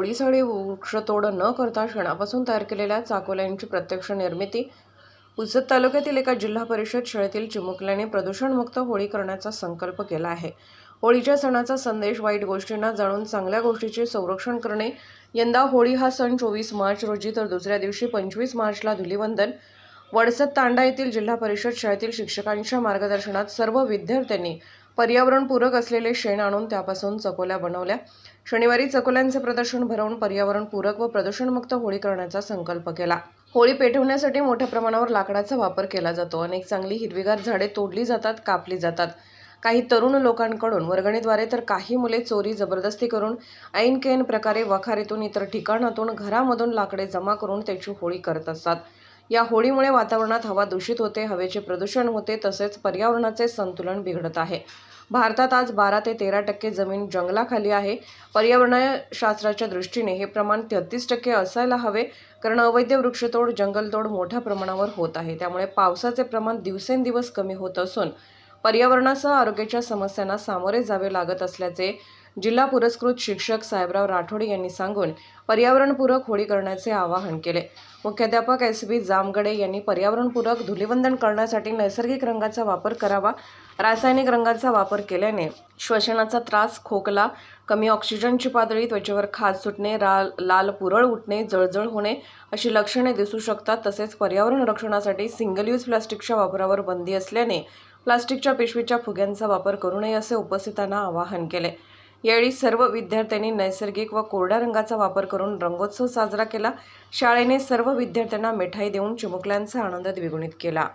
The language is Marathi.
होळीसाठी वृक्षतोड न करता शेणापासून तयार केलेल्या चाकोल्यांची प्रत्यक्ष निर्मिती पुसद तालुक्यातील एका जिल्हा परिषद शाळेतील चिमुकल्याने प्रदूषणमुक्त होळी करण्याचा संकल्प केला आहे. होळीच्या सणाचा संदेश वाईट गोष्टींना जाणून चांगल्या गोष्टीचे संरक्षण करणे. यंदा होळी हा सण चोवीस मार्च रोजी तर दुसऱ्या दिवशी पंचवीस मार्चला धुलिवंदन. वडसद तांडा येथील जिल्हा परिषद शाळेतील शिक्षकांच्या मार्गदर्शनात सर्व विद्यार्थ्यांनी पर्यावरणपूरक असलेले शेण आणून त्यापासून चकोल्या बनवल्या. शनिवारी चकोल्यांचे प्रदर्शन भरवून पर्यावरणपूरक व प्रदूषणमुक्त होळी करण्याचा संकल्प केला. होळी पेटवण्यासाठी मोठ्या प्रमाणावर लाकडाचा वापर केला जातो. अनेक चांगली हिरवीगार झाडे तोडली जातात कापली जातात. काही तरुण लोकांकडून वर्गणीद्वारे तर काही मुले चोरी जबरदस्ती करून ऐन कैन प्रकारे वखारीतून इतर ठिकाणातून घरामधून लाकडे जमा करून त्याची होळी करत असतात. या होळीमुळे वातावरणात हवा दूषित होते हवेचे प्रदूषण होते तसेच पर्यावरणाचे संतुलन बिघडत आहे. भारतात आज बारा ते तेरा टक्के जमीन जंगलाखाली आहे. पर्यावरणशास्त्राच्या दृष्टीने हे प्रमाण तेहतीस टक्के असायला हवे कारण अवैध वृक्षतोड जंगलतोड मोठ्या प्रमाणावर होत आहे. त्यामुळे पावसाचे प्रमाण दिवसेंदिवस कमी होत असून पर्यावरणासह आरोग्याच्या समस्यांना सामोरे जावे लागत असल्याचे जिल्हा पुरस्कृत शिक्षक साहेबराव राठोड यांनी सांगून पर्यावरणपूरक होळी करण्याचे आवाहन केले. मुख्याध्यापक एस बी जामगडे यांनी पर्यावरणपूरक धुलिवंदन करण्यासाठी नैसर्गिक रंगाचा वापर करावा रासायनिक रंगाचा वापर केल्याने श्वसनाचा त्रास खोकला कमी ऑक्सिजनची पातळी त्वचेवर खाज सुटणे लाल लाल पुरळ उठणे जळजळ होणे अशी लक्षणे दिसू शकतात. तसेच पर्यावरण रक्षणासाठी सिंगल यूज प्लास्टिकच्या वापरावर बंदी असल्याने प्लास्टिकच्या पिशवीच्या फुग्यांचा वापर करू नये असे उपस्थितांना आवाहन केले. यावेळी सर्व विद्यार्थ्यांनी नैसर्गिक व कोरड्या रंगाचा वापर करून रंगोत्सव साजरा केला. शाळेने सर्व विद्यार्थ्यांना मिठाई देऊन चिमुकल्यांचा आनंद द्विगुणित केला.